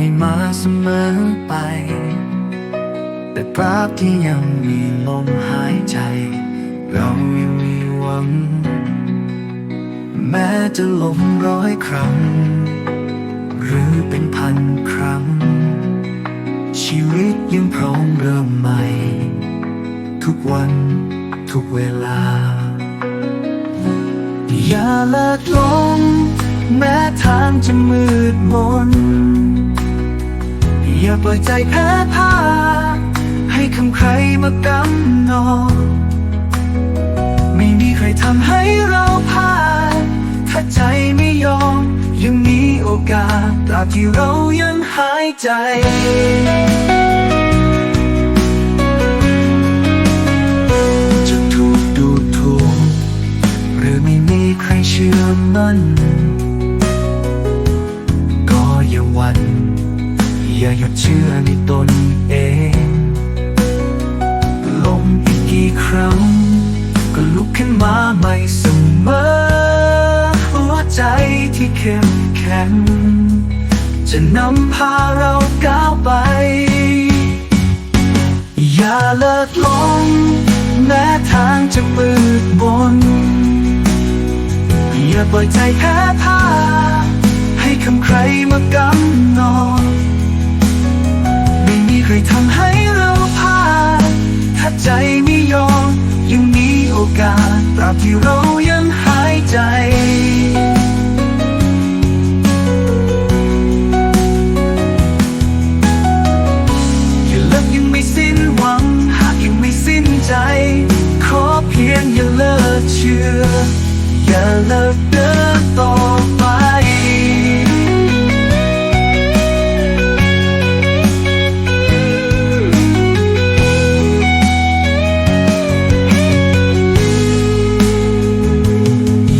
ไม่มาเสมอไป แต่ตราบที่ยังมีลมหายใจ เรายังมีหวัง แม้จะล้มร้อยครั้ง หรือเป็นพันครั้ง ชีวิตยังพร้อมเริ่มใหม่ ทุกวันทุกเวลา อย่าเลิกลงแม้ทางจะมืดมน อย่าปล่อยใจแพ้พ่ายให้คำใครมากำหนดไม่มีใครทำให้เราพ่ายถ้าใจไม่ยอม ยังมีโอกาสตราบที่เรายังหายใจ ที่เข้มแข็ง จะนำพาเราก้าวไป อย่าเลิกลงแม้ทางจะมืดมน อย่าปล่อยใจแพ้พ่ายให้คำใครมากำหนดไม่มีใครทำให้เราพ่ายถ้าใจไม่ยอมยังมีโอกาสตราบที่เรายังหายใจ ยงอย่าเลิกเชื่อ อย่าเลิกเดินต่อไป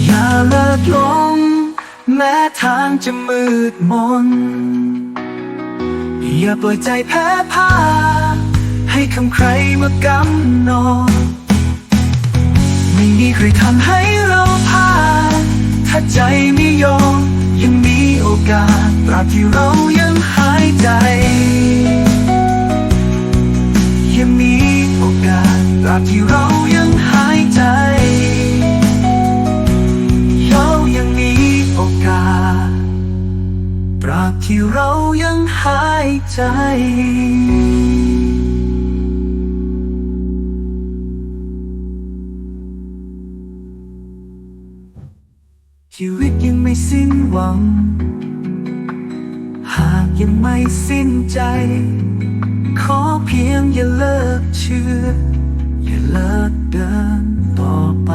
อย่าเลิกลงแม้ทางจะมืดมน อย่าปล่อยใจแพ้พ่ายให้คำใครมากำหนด ม่มีใครทำให้เราพ่ายถ้าใจไม่ยอมยังมีโอกาสตราบที่เรายังหายใจยังมีโอกาสตราบที่เรายังหายใจเรายังมีโอกาสตราบที่เรายังหายใจ ชีวิตยังไม่สิ้นหวัง หากยังไม่สิ้นใจ ขอเพียงอย่าเลิกเชื่อ อย่าเลิกเดินต่อไป